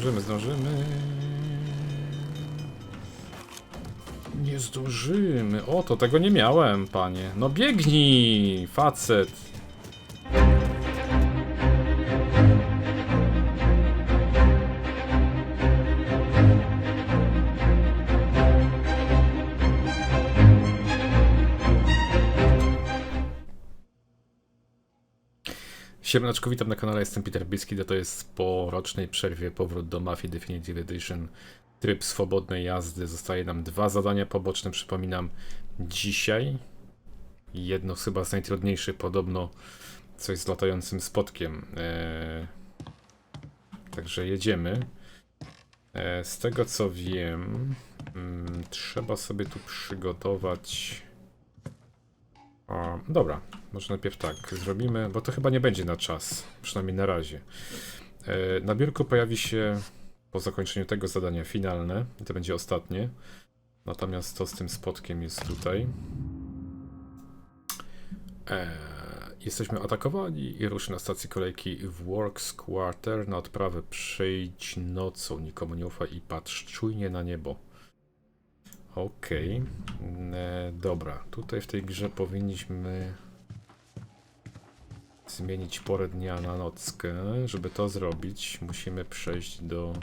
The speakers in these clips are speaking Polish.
zdążymy, zdążymy. Nie zdążymy. O, to tego nie miałem, panie. No biegnij, facet. Siemaneczko, witam na kanale, jestem Peter Biski, to jest po rocznej przerwie powrót do Mafii Definitive Edition. Tryb swobodnej jazdy, zostaje nam dwa zadania poboczne, przypominam, dzisiaj. Jedno chyba z najtrudniejszych, podobno coś z latającym spotkiem. Eee, także jedziemy. Eee, z tego co wiem, mm, trzeba sobie tu przygotować... Dobra, może najpierw tak zrobimy, bo to chyba nie będzie na czas, przynajmniej na razie. E, na biurku pojawi się po zakończeniu tego zadania finalne i to będzie ostatnie. Natomiast to z tym spotkiem jest tutaj. E, jesteśmy atakowani i ruszy na stacji kolejki w Works Quarter. Na odprawę przejdź nocą, nikomu nie ufaj i patrz czujnie na niebo. Okej, e, dobra. Tutaj w tej grze powinniśmy zmienić porę dnia na nockę. Żeby to zrobić, musimy przejść do.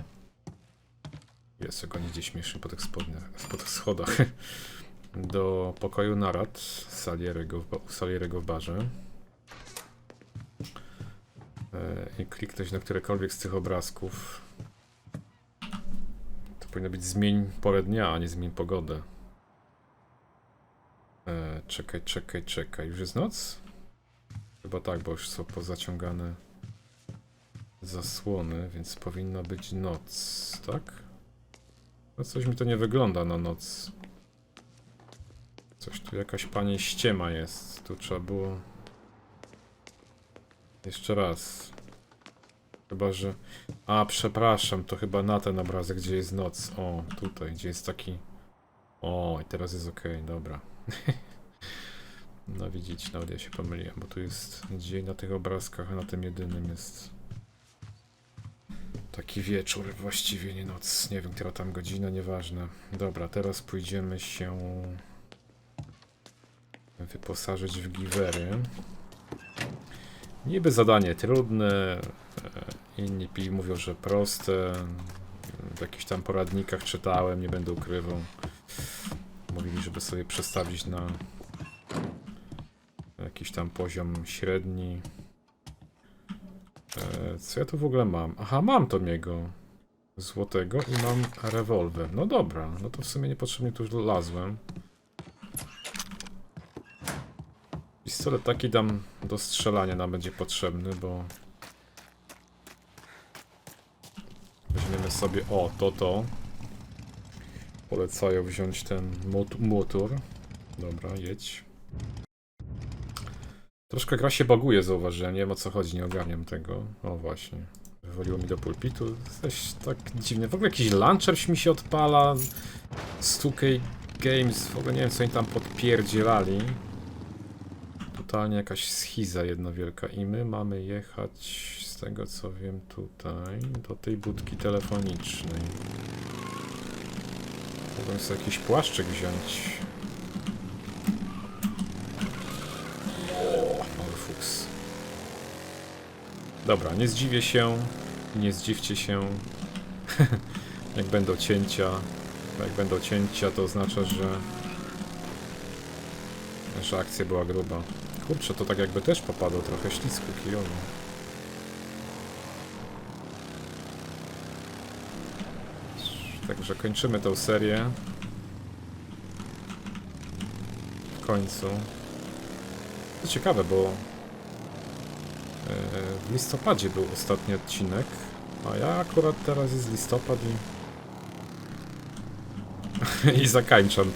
Jest jak oni gdzieś śmiesznie po tych, spodniach, po tych schodach. Do pokoju narad Salierego, u Salierego w barze. E, I kliknąć na którekolwiek z tych obrazków. To powinno być zmień porę dnia, a nie zmień pogodę. E, czekaj, czekaj, czekaj. Już jest noc? Chyba tak, bo już są pozaciągane zasłony, więc powinno być noc, tak? No coś mi to nie wygląda na noc. Coś tu jakaś pani ściema jest. Tu trzeba było... Jeszcze raz. Chyba, że... A, przepraszam, to chyba na ten obrazek, gdzie jest noc. O, tutaj, gdzie jest taki... O, i teraz jest ok, dobra. No widzicie, nawet ja się pomyliłem, bo tu jest dzień na tych obrazkach, a na tym jedynym jest taki wieczór, właściwie nie noc. Nie wiem, która tam godzina, nieważne. Dobra, teraz pójdziemy się wyposażyć w giwery. Niby zadanie trudne, inni pi mówią, że proste. W jakichś tam poradnikach czytałem, nie będę ukrywał. Mówili, żeby sobie przestawić na jakiś tam poziom średni. E, co ja tu w ogóle mam? Aha, mam to miego złotego i mam rewolwer. No dobra, no to w sumie niepotrzebnie tu lazłem. Pistolet taki dam do strzelania nam będzie potrzebny, bo sobie, o, to to. Polecają wziąć ten mot motor. Dobra, jedź. Troszkę gra się baguje, zauważyłem. Nie wiem o co chodzi, nie ogarniam tego. O właśnie. Wywoliło mi do pulpitu. Coś tak dziwne. W ogóle jakiś launcher mi się odpala. 2K Games. W ogóle nie wiem co oni tam podpierdzielali. Totalnie jakaś schiza jedna wielka. I my mamy jechać, tego co wiem tutaj, do tej budki telefonicznej. Mogłem sobie jakiś płaszczyk wziąć. Fuks. Dobra, nie zdziwię się. Nie zdziwcie się. jak będą cięcia. Jak będą cięcia, to oznacza, że. że akcja była gruba. Kurczę, to tak jakby też popadło trochę ślisku kijowo. Także kończymy tę serię. W końcu. To ciekawe, bo e, w listopadzie był ostatni odcinek, a ja akurat teraz jest listopad i, i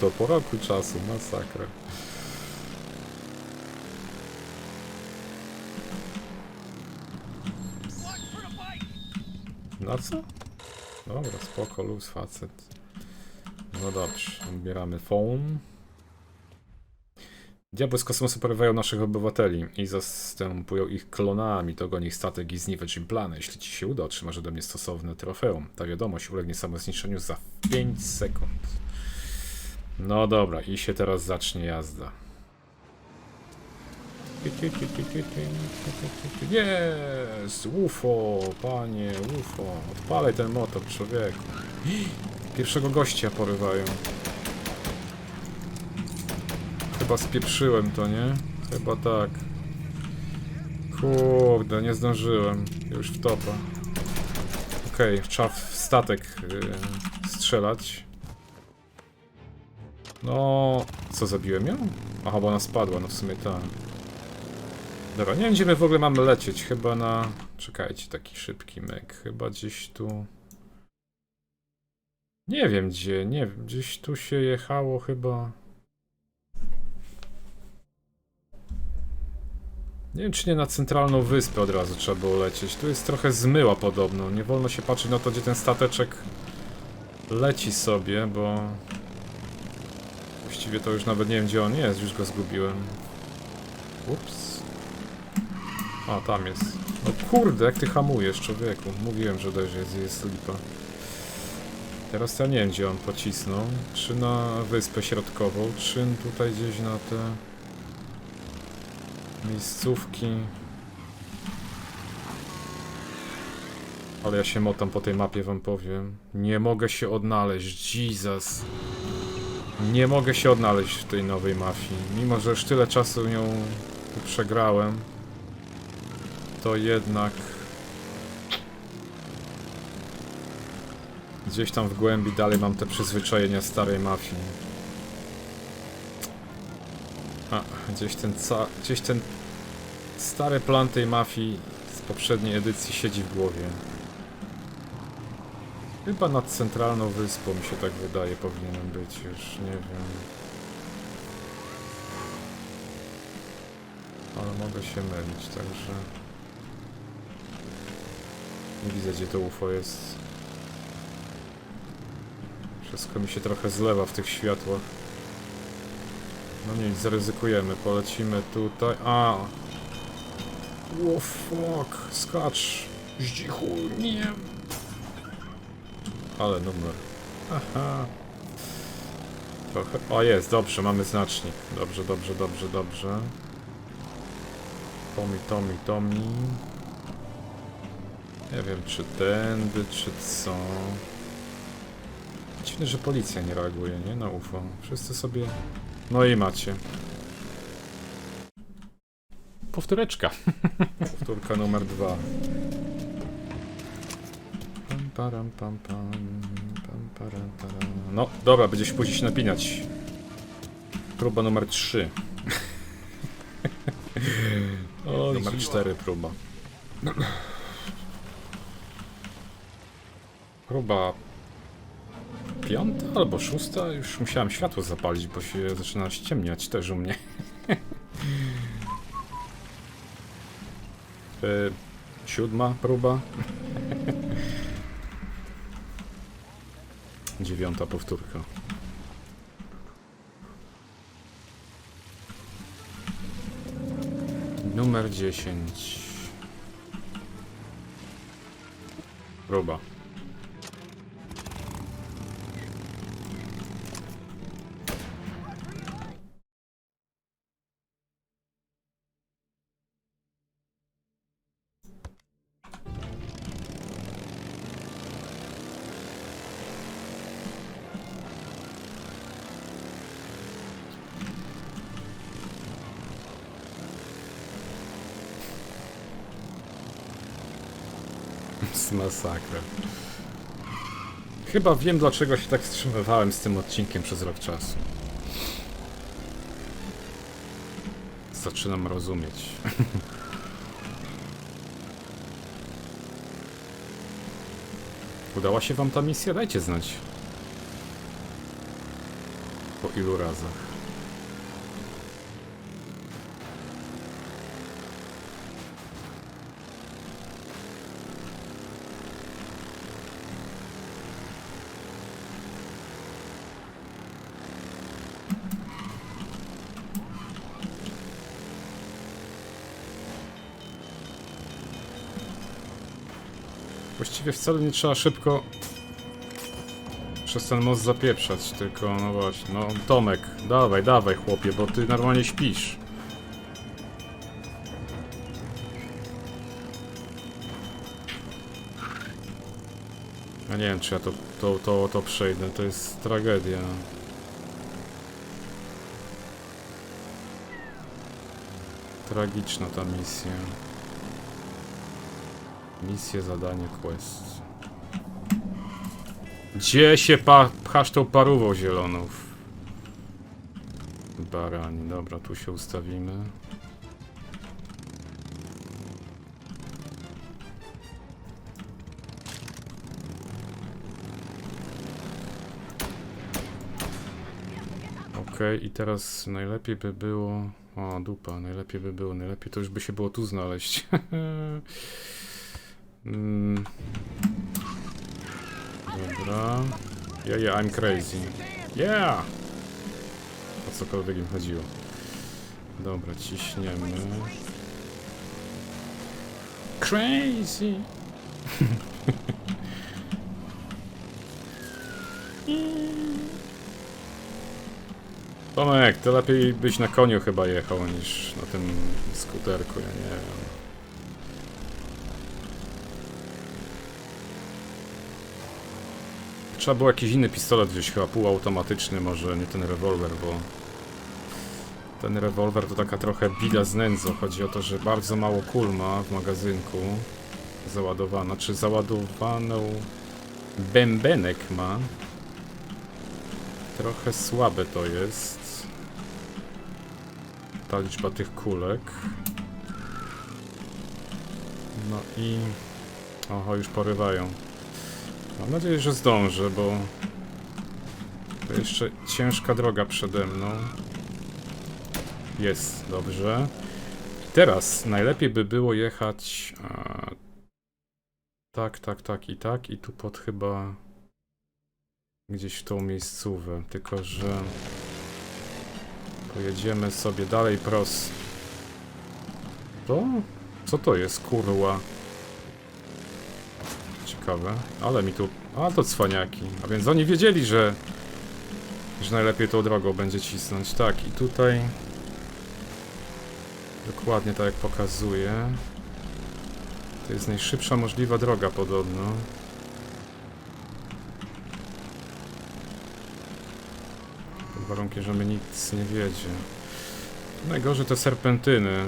to po roku czasu, masakra. Na co? Dobra, spoko, luz facet. No dobrze, odbieramy phone. Diabły z kosmosu porywają naszych obywateli i zastępują ich klonami. To goni ich statek i zniwecz im plany. Jeśli ci się uda, otrzymasz ode mnie stosowne trofeum. Ta wiadomość ulegnie samozniszczeniu za 5 sekund. No dobra, i się teraz zacznie jazda. Jest! UFO, panie, UFO. Odpalaj ten motor, człowieku. Pierwszego gościa porywają. Chyba spieprzyłem to, nie? Chyba tak. Kurde, nie zdążyłem. Już w topa. Okej, trzeba w statek yy, strzelać. No, co zabiłem ją? Aha, bo ona spadła, no w sumie tak. Dobra, nie wiem gdzie my w ogóle mamy lecieć. Chyba na... Czekajcie, taki szybki myk. Chyba gdzieś tu... Nie wiem gdzie, nie wiem. Gdzieś tu się jechało chyba... Nie wiem, czy nie na centralną wyspę od razu trzeba było lecieć. Tu jest trochę zmyła podobno. Nie wolno się patrzeć na to, gdzie ten stateczek leci sobie, bo... Właściwie to już nawet nie wiem, gdzie on jest. Już go zgubiłem. Ups. A, tam jest. No kurde, jak ty hamujesz, człowieku. Mówiłem, że też jest, jest lipa. Teraz ja nie wiem, gdzie on pocisnął. Czy na wyspę środkową, czy tutaj gdzieś na te miejscówki. Ale ja się motam po tej mapie, wam powiem. Nie mogę się odnaleźć, Jesus. Nie mogę się odnaleźć w tej nowej mafii. Mimo, że już tyle czasu ją przegrałem, to jednak gdzieś tam w głębi dalej mam te przyzwyczajenia starej mafii. A, gdzieś ten ca... gdzieś ten stary plan tej mafii z poprzedniej edycji siedzi w głowie. Chyba nad centralną wyspą mi się tak wydaje powinienem być już, nie wiem. Ale mogę się mylić, także... Nie widzę gdzie to UFO jest. Wszystko mi się trochę zlewa w tych światłach. No nic, zaryzykujemy, polecimy tutaj. A! O fuck, skacz! Zdzichu, nie! Ale numer. Aha. Trochę. O jest, dobrze, mamy znacznik. Dobrze, dobrze, dobrze, dobrze. Tomi, Tomi, Tomi. Nie wiem, czy tędy, czy co. Dziwne, że policja nie reaguje, nie? Na UFO. Wszyscy sobie... No i macie. Powtóreczka. Powtórka numer dwa. Pam, param, pam, pam, pam, param, param. No, dobra, będzie się później się napinać. Próba numer 3. o, numer 4 próba. Próba piąta albo szósta? Już musiałem światło zapalić, bo się zaczyna ściemniać też u mnie. e, siódma próba. Dziewiąta powtórka. Numer 10. Próba. Masakra. Chyba wiem dlaczego się tak wstrzymywałem z tym odcinkiem przez rok czasu. Zaczynam rozumieć. Udała się wam ta misja? Dajcie znać. Po ilu razach? Właściwie wcale nie trzeba szybko przez ten most zapieprzać, tylko no właśnie, no Tomek, dawaj, dawaj chłopie, bo ty normalnie śpisz. Ja nie wiem, czy ja to, to, to, to przejdę, to jest tragedia. Tragiczna ta misja. Misje, zadanie, quest. Gdzie się pchasz tą parówą zieloną? Barani, dobra, tu się ustawimy. Okej, i teraz najlepiej by było... O, dupa, najlepiej by było, najlepiej to już by się było tu znaleźć. mm. Dobra. Yeah, yeah, I'm crazy. Yeah! O cokolwiek im chodziło. Dobra, ciśniemy. Crazy! Tomek, to lepiej byś na koniu chyba jechał niż na tym skuterku, ja nie wiem. Trzeba było jakiś inny pistolet wziąć, chyba półautomatyczny, może nie ten rewolwer, bo ten rewolwer to taka trochę bida z nędzą. Chodzi o to, że bardzo mało kul ma w magazynku załadowana, czy załadowaną bębenek ma. Trochę słabe to jest. Ta liczba tych kulek. No i... Oho, już porywają. Mam nadzieję, że zdążę, bo... To jeszcze ciężka droga przede mną. Jest, dobrze. Teraz najlepiej by było jechać... A... Tak, tak, tak i tak. I tu pod chyba gdzieś w tą miejscówę, tylko że pojedziemy sobie dalej prosto. To? Co to jest, kurwa? Ciekawe, ale mi tu... A, to cwaniaki. A więc oni wiedzieli, że... że najlepiej tą drogą będzie cisnąć. Tak, i tutaj... Dokładnie tak jak pokazuje. To jest najszybsza możliwa droga podobno. Pod warunkiem, że mnie nic nie wiedzie. Najgorzej te serpentyny.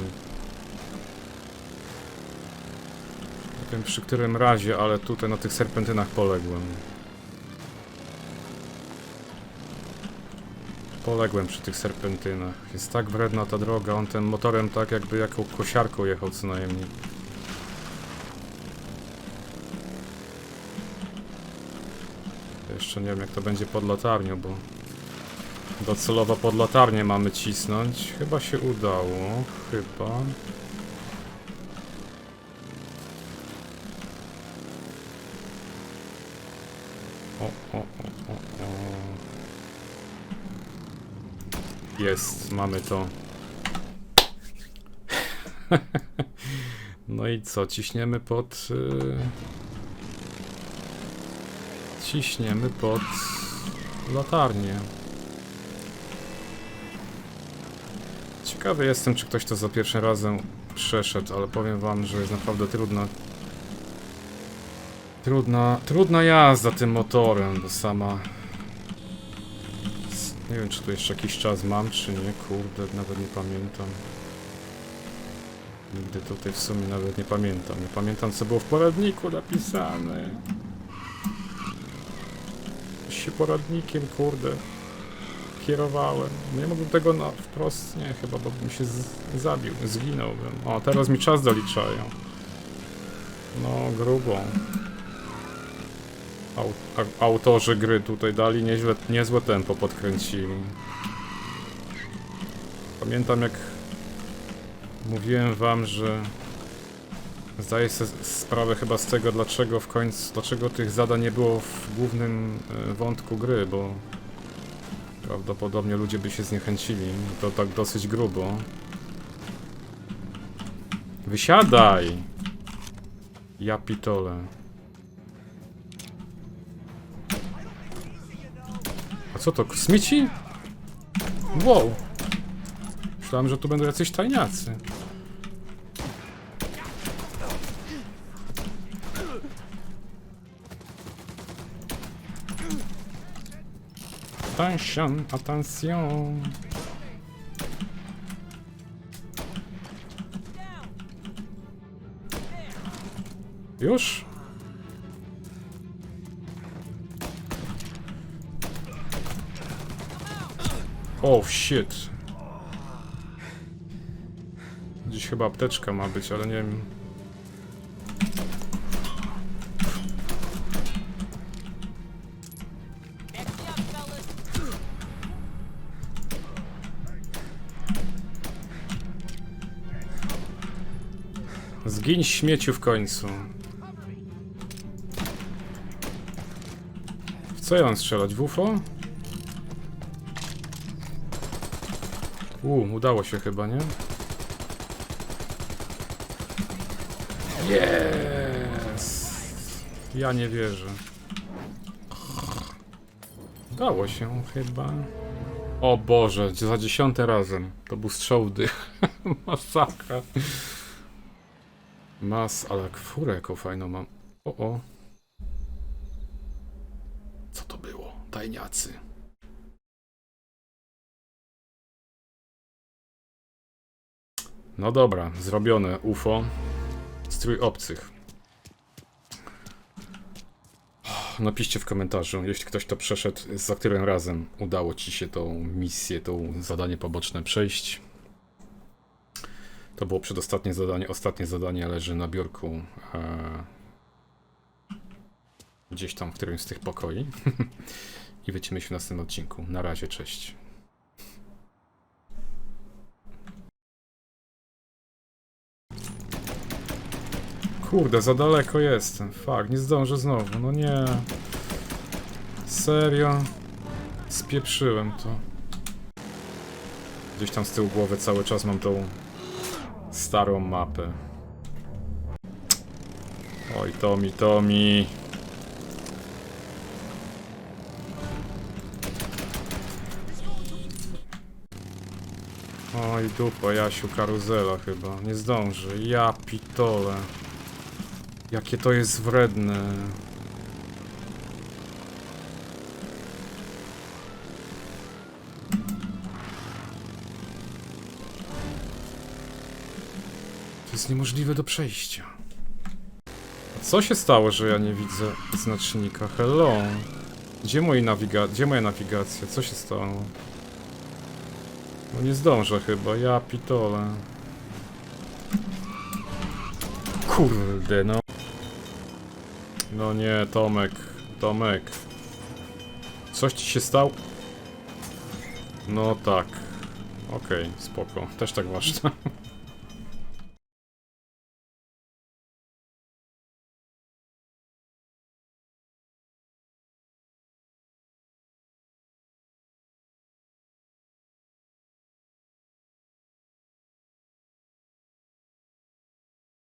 Nie wiem przy którym razie, ale tutaj na tych serpentynach poległem. Poległem przy tych serpentynach. Jest tak wredna ta droga, on tym motorem tak jakby jaką kosiarką jechał co najmniej. Jeszcze nie wiem jak to będzie pod latarnią, bo docelowo pod latarnię mamy cisnąć. Chyba się udało, chyba. O, o, o, o. Jest, mamy to. no i co, ciśniemy pod... y, Ciśniemy pod latarnię. Ciekawy jestem, czy ktoś to za pierwszym razem przeszedł, ale powiem wam, że jest naprawdę trudna. Trudna, trudna jazda tym motorem, bo sama... Nie wiem, czy tu jeszcze jakiś czas mam, czy nie, kurde, nawet nie pamiętam. Nigdy tutaj w sumie nawet nie pamiętam. Nie pamiętam, co było w poradniku napisane. się poradnikiem, kurde, kierowałem. Nie mógłbym tego na wprost, nie, chyba, bo bym się zabił, zginąłbym. O, teraz mi czas doliczają. No, grubo. Autorzy gry tutaj dali nieźle, niezłe tempo podkręcili. Pamiętam jak mówiłem wam, że zdaję sobie sprawę chyba z tego, dlaczego w końcu, dlaczego tych zadań nie było w głównym e, wątku gry, bo prawdopodobnie ludzie by się zniechęcili. To tak dosyć grubo. Wysiadaj! Ja pitole. Co to, kosmici? Wow. Myślałem, że tu będą jacyś tajniacy. Attention, attention. Już? Oh, shit. Gdzieś chyba apteczka ma być, ale nie wiem. Zgiń śmieciu w końcu. W co ja mam strzelać? W UFO? U, udało się chyba, nie? Jest! Ja nie wierzę. Udało się chyba. O Boże, za dziesiąte razem. To był strzał. Masakra. Mas, ale furę jaką fajną mam. O, o. Co to było? Tajniacy. No dobra, zrobione UFO. Strój obcych. Napiszcie w komentarzu, jeśli ktoś to przeszedł, za którym razem udało ci się tą misję, to zadanie poboczne przejść. To było przedostatnie zadanie. Ostatnie zadanie leży na biurku. E, gdzieś tam w którymś z tych pokoi. I widzimy się w następnym odcinku. Na razie, cześć. Kurde, za daleko jestem. Fak, nie zdążę znowu. No nie. Serio? Spieprzyłem to. Gdzieś tam z tyłu głowy cały czas mam tą starą mapę. Oj, Tomi, Tomi. Oj, dupa, Jasiu, karuzela chyba. Nie zdąży. Ja pitole. Jakie to jest wredne. To jest niemożliwe do przejścia. A co się stało, że ja nie widzę znacznika? Hello. Gdzie, moi nawiga Gdzie moja nawigacja? Co się stało? No nie zdążę chyba, ja pitole. Kurde, no. No nie, Tomek, Tomek. Coś ci się stało? No tak. Okej, spoko. Też tak ważne.